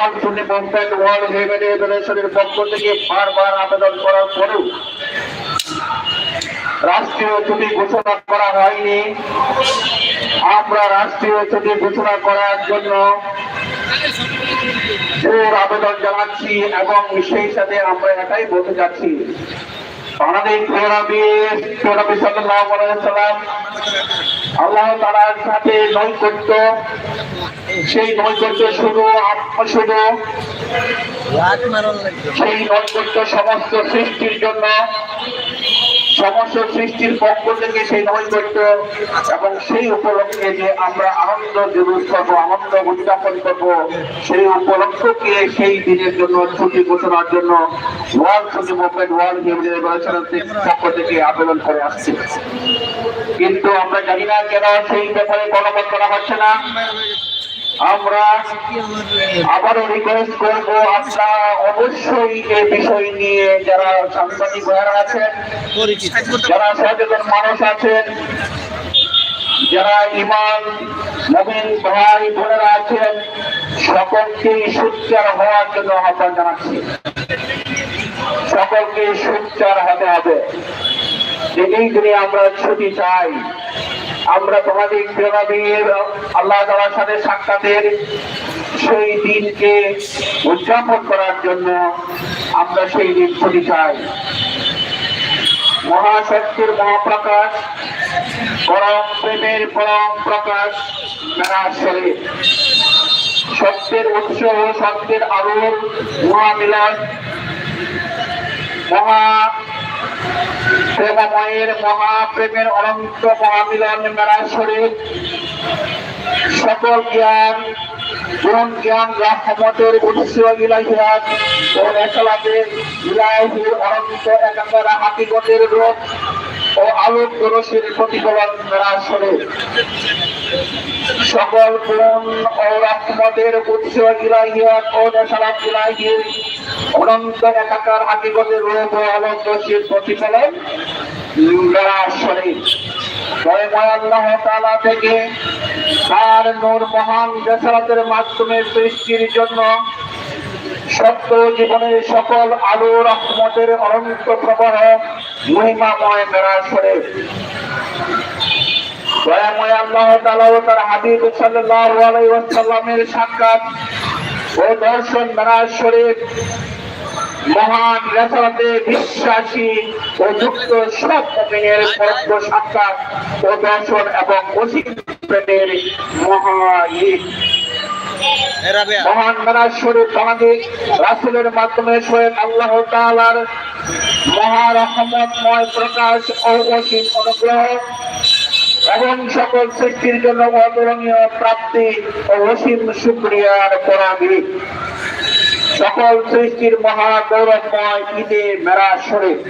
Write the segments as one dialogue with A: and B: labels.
A: শুনে movement world haven ফেডারেশনের পক্ষ থেকে বারবার আবেদন করার পরেও রাষ্ট্রীয় ছুটি ঘোষণা করা হয়নি। আমরা রাষ্ট্রীয় ছুটি ঘোষণা করার জন্য জোর আবেদন জানাচ্ছি এবং সেই সাথে আমরা এটাই বলতে যাচ্ছি। নবী নবী সাল্লাল্লাহু আলাইহি সাল্লাম আল্লাহ তাআলার সাথে নৈকট্য, সেই নৈকট্য শুধু আত্ম শুধু সেই নৈকট্য সমস্ত সৃষ্টির জন্য, সমস্ত সৃষ্টির পক্ষ থেকে সেই নৈকট্য এবং সেই উপলক্ষে যে আমরা আনন্দ জুলুস করব, আনন্দ উদযাপন করব, সেই উপলক্ষকে সেই দিনের জন্য, ছুটি ঘোষণার জন্য ওয়ার্ল্ড ছুটি মুভমেন্ট ওয়ার্ল্ড হিউম্যান পক্ষ থেকে আবেদন করে আসছে। কিন্তু আমরা জানি না কেন সেই ব্যাপারে গণমত করা হচ্ছে না। আমরা আবারও রিকোয়েস্ট করব, আপনারা অবশ্যই এই বিষয় নিয়ে যারা সাংবাদিক ভাইয়ারা আছেন, যারা সচেতন মানুষ আছেন, যারা ইমান নবীন ভাই বোনেরা আছেন, সকলকে সুচ্চার হওয়ার জন্য আহ্বান জানাচ্ছি। সকলকে সুচ্চার হতে হবে। আমরা ছুটি চাই। আমরা তোমাদের আল্লাহ তালার সাথে সাক্ষাতের সেই দিনকে উদযাপন করার জন্য আমরা সেই দিন ছুটি চাই। মহাশক্তির মহাপ্রকাশ, পরম প্রেমের পরম প্রকাশ সত্যের উৎস সত্যের আলোর মহামিলন মহা প্রেমময়ের মহাপ্রেমের অনন্ত মহামিলন মেলা শরীর। সকল জ্ঞান জ্ঞান রহমতের উৎস অনন্ত একাকার হাতিগতের রূপ। ও আলোক দরসের প্রতিফলন শরীফ সকল গুণ ও রহমতের উৎস ইলাহিয়াত ও নেশালাত ইলাহির অনন্ত একাকার হাকিগতের রূপ ও আলোক দরসের প্রতিফলন তাআলা থেকে তার নূর মহান মাধ্যমে সৃষ্টির জন্য সত্য জীবনের সকল আলো রহমতের অনন্ত প্রবাহ মহিমাময় মেরাজ দয়াময় আল্লাহ ও তার হাবিব সাক্ষাৎ ও দর্শন মহান বিশ্বাসী ও যুক্ত সব মুমিনের সাক্ষাৎ ও দর্শন এবং অসীম প্রেমের মহান মেরাজ শরীফ আমাদের রাসূলের মাধ্যমে স্বয়ং আল্লাহ তাআলার মহারহমতময় প্রকাশ ও অসীম অনুগ্রহ এবং সকল সৃষ্টির জন্য অতুলনীয় প্রাপ্তি ও অসীম শুক্রিয়ার পরাগী সকল সৃষ্টির মহা গৌরবময় ঈদে মেরাজ শরীফ।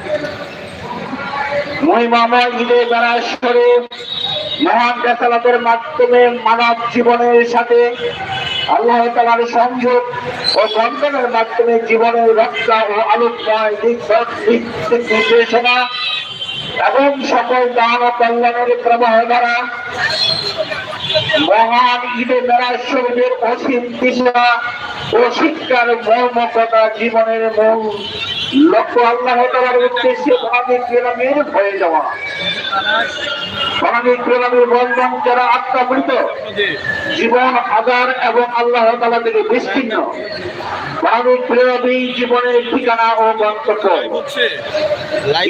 A: মহিমাময় ঈদে মেরাজ শরীফ মহান দেশালাতের মাধ্যমে মানব জীবনের সাথে আল্লাহ তালার সংযোগ ও বন্ধনের মাধ্যমে জীবনের রক্ষা ও আলোকময় নির্দেশনা এবং সকল দান ও কল্যাণের প্রবাহ দ্বারা মহান ঈদে মেরাজ শরীফের অসীম দিশা ও শিক্ষার মর্মকতা জীবনের মূল লক্ষ্য আল্লাহ তালার উদ্দেশ্যে বাঙালি গ্রামের হয়ে যাওয়া। বাঙালি গ্রামের বন্ধন যারা আত্মাবৃত জীবন আধার এবং আল্লাহ তালা থেকে বিস্তীর্ণ। বাঙালি প্রেরবী জীবনের ঠিকানা ও গন্তব্য।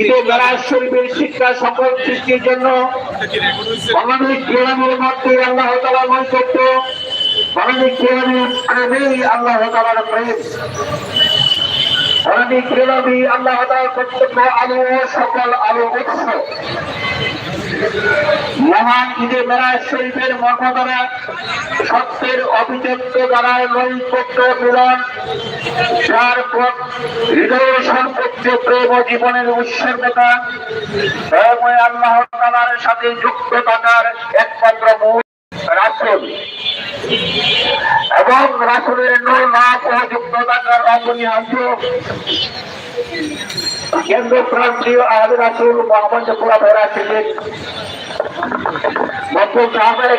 A: ঈদে মেরাজ শরীফের শিক্ষা সকল সৃষ্টির জন্য বাঙালি গ্রামের মধ্যে আল্লাহ তালা নৈকট্য বাঙালি গ্রামের প্রেমেই আল্লাহ আল্লাহ আলো সকল আলো উৎস মহান ঈদে শরীফের মর্মদ্বারা সত্যের অভিযুক্ত দ্বারা নৈকট্য মিলন। হৃদয় সর্বোচ্চ প্রেম জীবনের উৎসর্গতা আল্লাহ তালার সাথে যুক্ত থাকার একমাত্র মূল রাসুল। এবং রাসুলের নূর না সহযুক্ত থাকার রাজনী আছে। কেন্দ্র প্রান্তীয় আহ রাসুল মোহাম্মদ পুরা ভেরা ছিলেন মধ্যম সাহাবায়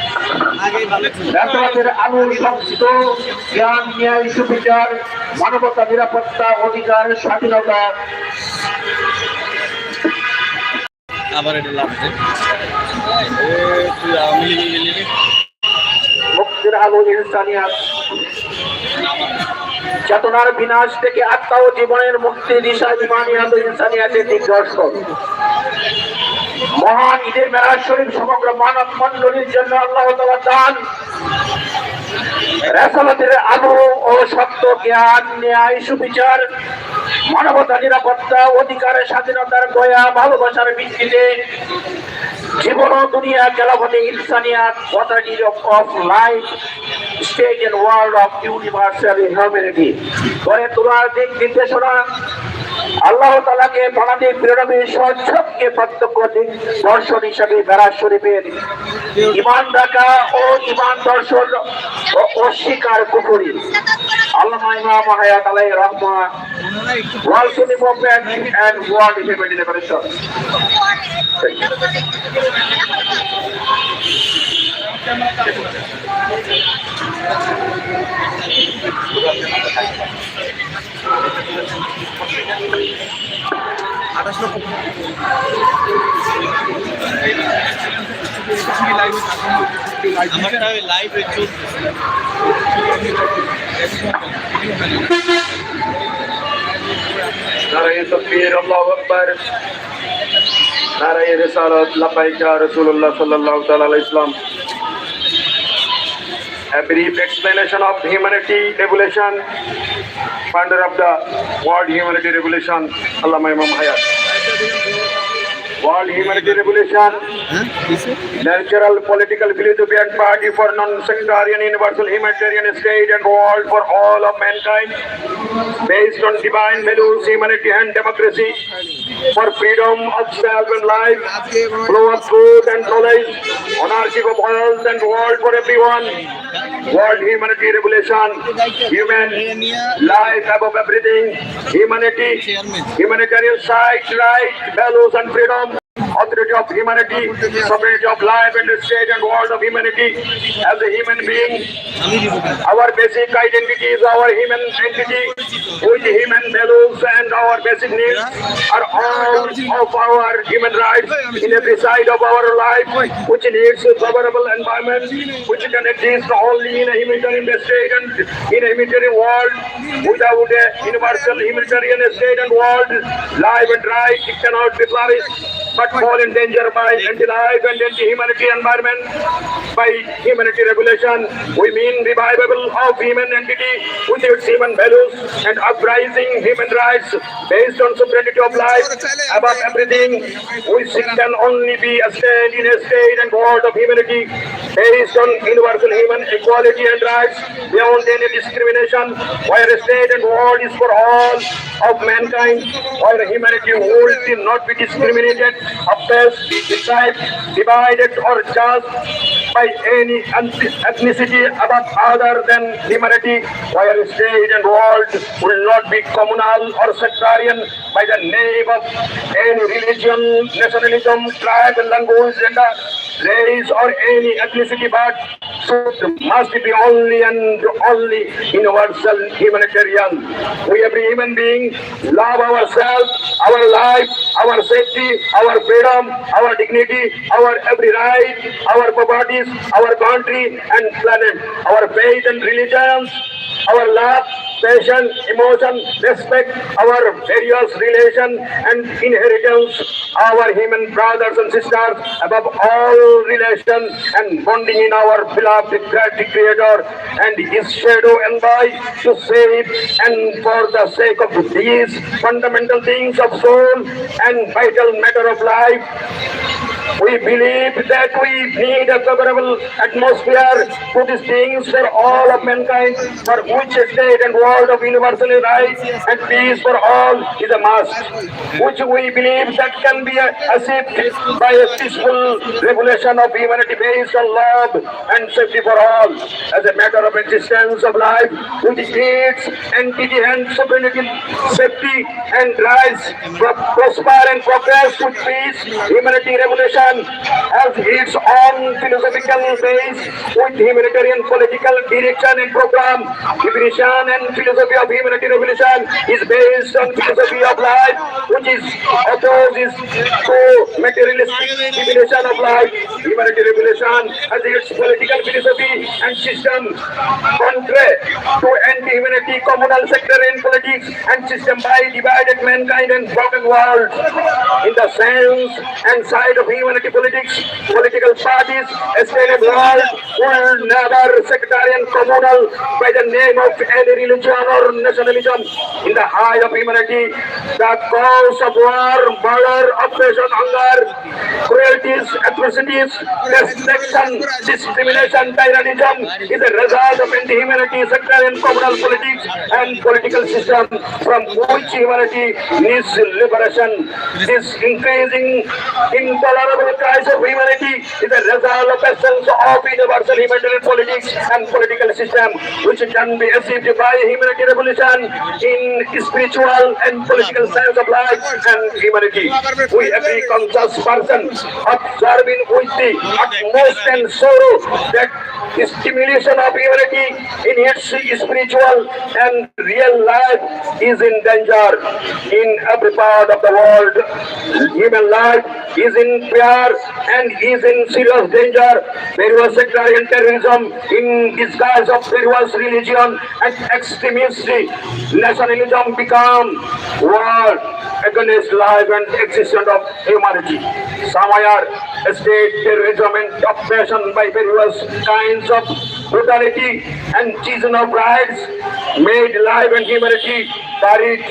B: ছিল।
A: আলোর শব্দ জ্ঞান ন্যায় সুবিচার মানবতা নিরাপত্তা অধিকার স্বাধীনতা।
B: আবার এটা রে
A: মুক্তির আলো ইনসানিয়াত। চেতনার বিনাশ থেকে আত্মা ও জীবনের মুক্তি দিশা ইমানিয়াত ইনসানিয়াতের দিগদর্শন। মহান ঈদের মেরাজ শরীফ সমগ্র মানব মন্ডলীর জন্য আল্লাহ দান। রেসালতের আলো ও সত্য জ্ঞান ন্যায় সুবিচার, মানবতা নিরাপত্তা, অধিকারের স্বাধীনতার দয়া ভালোবাসার ভিত্তিতে জীবন দুনিয়া খেলাফতে Insaniyat of life stage and world of universal humanity. করে তোলার দিক নির্দেশনা আল্লাহ তালাকে বাংলাদেশ বিরোধী সচ্ছবকে প্রত্যক্ষ দর্শন হিসাবে বেড়াজ শরীফের ইমান রাখা ও ইমান দর্শন অস্বীকার কুপুরি আল্লাহ ইমাম হায়াত আলাই রহমান ওয়ার্ল্ড সুনি
B: আঠাশ লক্ষ। আমারটা লাইভে চলতেছে
C: নারায়ণ তকবীর আল্লাহু আকবার। নারায়ণ রিসালাত লাবাইকা রাসূলুল্লাহ a brief explanation of humanity revolution founder of the world humanity revolution allama imam hayat World Humanity Revolution, Natural Political Belief and party for non-sectarian universal humanitarian state and world for all of mankind, based on divine values, humanity and democracy, for freedom of self and life, flow of truth and knowledge, ownership of world and world for everyone, World Humanity Revolution, human life above everything, humanity, humanitarian sight, right, values and freedom, authority of humanity, sovereignty of life and the state and world of humanity as a human being. Our basic identity is our human entity with human values and our basic needs are all of our human rights in every side of our life, which needs a favorable environment, which can exist only in a humanitarian state and in a humanitarian world. Without a universal humanitarian state and world, life and right cannot be flourished but fall in danger by anti-life and anti-humanity environment by humanity regulation. We mean revival of human entity with its human values and uprising human rights based on sovereignty of life above everything. Which can only be a state in a state and world of humanity based on universal human equality and rights beyond any discrimination. Where a state and world is for all of mankind where humanity will not be discriminated oppressed divided or judged by any ethnicity above other than humanity where state and world will not be communal or sectarian by the name of any religion, nationalism, tribe, language, gender, race or any ethnicity but should must be only and only universal humanitarian. We every human being love ourselves, our life, our safety, our freedom, our dignity, our every right, our properties, our country and planet, our faith and religions, our love, passion, emotion, respect, our various relation and inheritance, our human brothers and sisters, above all relation and bonding in our beloved Creator and His shadow and by to save and for the sake of these fundamental things of soul and vital matter of life. We believe that we need a favorable atmosphere to these things for all of mankind, for which state and world of universal rights and peace for all is a must, which we believe that can be achieved by a peaceful regulation of humanity based on love and safety for all, as a matter of existence of life, with its entity and sovereignty, safety and rights, pro- prosper and progress with peace, humanity revolution has its own philosophical base with humanitarian political direction and program. Definition and philosophy of humanity revolution is based on philosophy of life, which is opposes to materialistic definition of life. Humanity revolution has its political philosophy and system contrary to anti-humanity communal sectarian politics and system by divided mankind and broken world. In the sense and side of humanity politics, political parties, a state world will never sectarian communal by the name of any religion or nationalism. In the height of humanity, the cause of war, murder, oppression, hunger, cruelties, atrocities, destruction, discrimination, tyrannism is a result of anti-humanity, sectarian communal politics and political system from which humanity needs liberation. This increasing intolerable crisis of humanity is a result of essence of universal humanitarian politics and political system which can be achieved by humanity revolution in spiritual and political sense of life and humanity. We every conscious person observing with the utmost and sorrow that the stimulation of humanity in its spiritual and real life is in danger in every part of the world. Human life is in fear and is in serious danger. There was sectarian terrorism in disguise of various religion and extremist nationalism become war against life and existence of humanity. Somewhere, state terrorism and oppression by various kinds of brutality and treason of rights made life and humanity buried.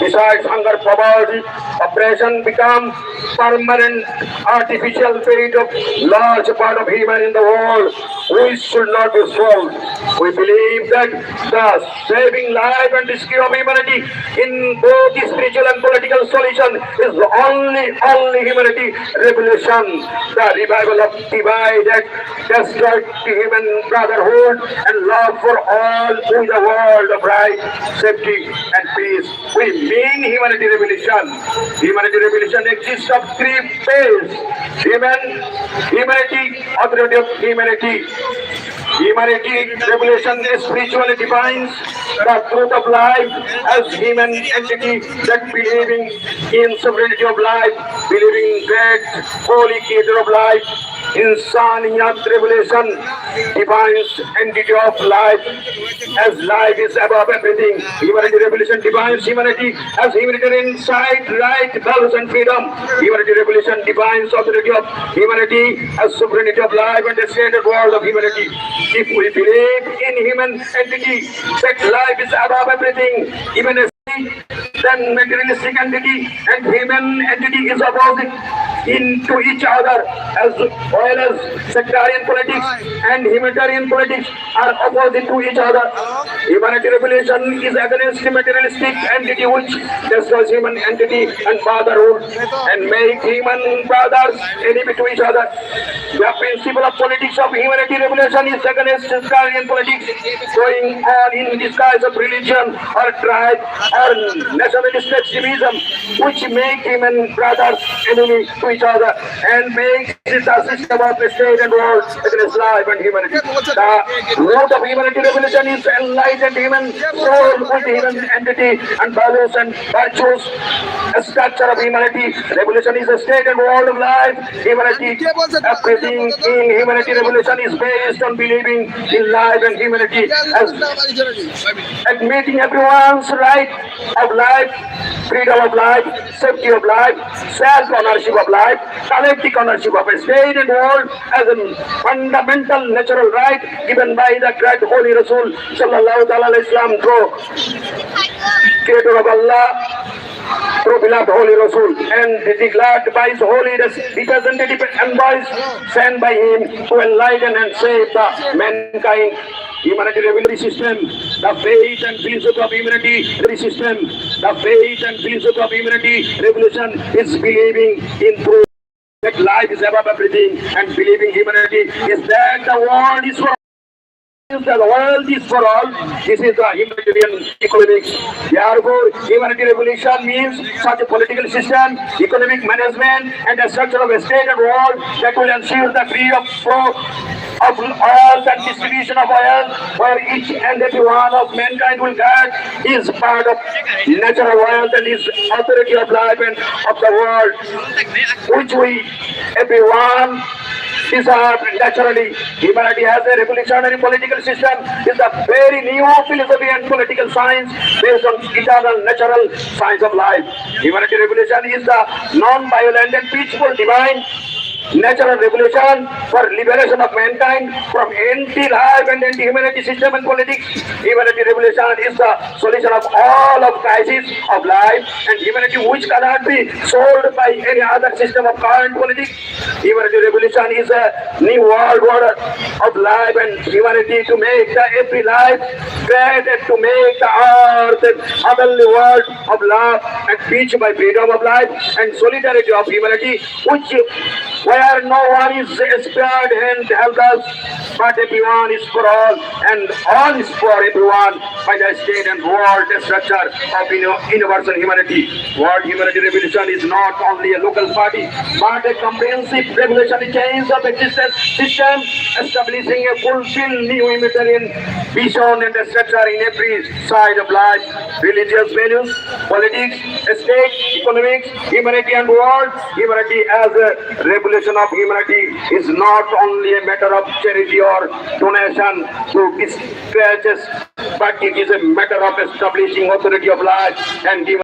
C: Besides hunger, poverty, oppression becomes permanent artificial fate of large part of human in the world. We should not be solved. We believe that the saving life and rescue of humanity in both spiritual and political solution is only, only humanity revolution. The revival of divided, destroyed human brotherhood and love for all with the world of right, safety and peace. We mean humanity revolution. Humanity revolution exists of three phases. Human, humanity, authority of humanity. Humanity revolution spiritually defines the truth of life as human entity that believing in sovereignty of life, believing great holy creator of life, Insaniyat revelation defines entity of life as life is above everything. Humanity revelation defines humanity as humanitarian sight, right, values and freedom. Humanity revelation defines authority of humanity as sovereignty of life and the standard world of humanity. If we believe in human entity, that life is above everything, even a then materialistic entity and human entity is opposite into each other as well as sectarian politics and humanitarian politics are opposite to each other. Humanity revolution is against materialistic entity which destroys human entity and fatherhood and make human brothers enemy to each other. The principle of politics of humanity revolution is against sectarian politics going on in disguise of religion or tribe or nationalist extremism which make human brothers enemy to each other and makes it a system of the state and world against life and humanity. The root of humanity revolution is enlightened human soul with human entity and values and virtues. A structure of humanity revolution is a state and world of life. Humanity, everything in eh, humanity revolution is based on believing in life and humanity as admitting everyone's right of life, freedom of life, safety of life, self-ownership of life, collective ownership of state and world as a fundamental natural right given by the great Holy Rasul Sallallahu Alaihi Wasallam through Creator of Allah through beloved Holy Rasul and declared by his holy representative envoys sent by him to enlighten and save the mankind. Humanity revelatory system, the faith and philosophy of humanity revelatory system, the faith and philosophy of humanity revolution is believing in truth. That life is above everything and believing humanity is that the world is for is the world is for all. This is the humanitarian economics. Therefore, humanitarian revolution means such a political system, economic management, and a structure of a state and world that will ensure the free of flow of oil and distribution of oil, where each and every one of mankind will get his part of natural wealth and his authority of life and of the world, which we, everyone, deserve naturally. Humanity has a revolutionary political system. It's a very new philosophy and political science based on eternal natural science of life. Humanity revolution is the non-violent and peaceful divine natural revolution for liberation of mankind from anti-life and anti-humanity system and politics. Humanity revolution is the solution of all of crises of life and humanity which cannot be solved by any other system of current politics. Humanity revolution is a new world order of life and humanity to make the every life and to make the earth a heavenly world of love and peace by freedom of life and solidarity of humanity which where no one is spared and helpless but everyone is for all and all is for everyone by the state and world structure of universal humanity. World Humanity Revolution is not only a local party but a comprehensive revolutionary change of existence system establishing a fulfilled new humanitarian vision and structure in every side of life, religious values, politics, state, economics, humanity and world. Humanity as a revolution of humanity is not only a matter of charity or donation to scratches, but it is a matter of establishing authority of life and giving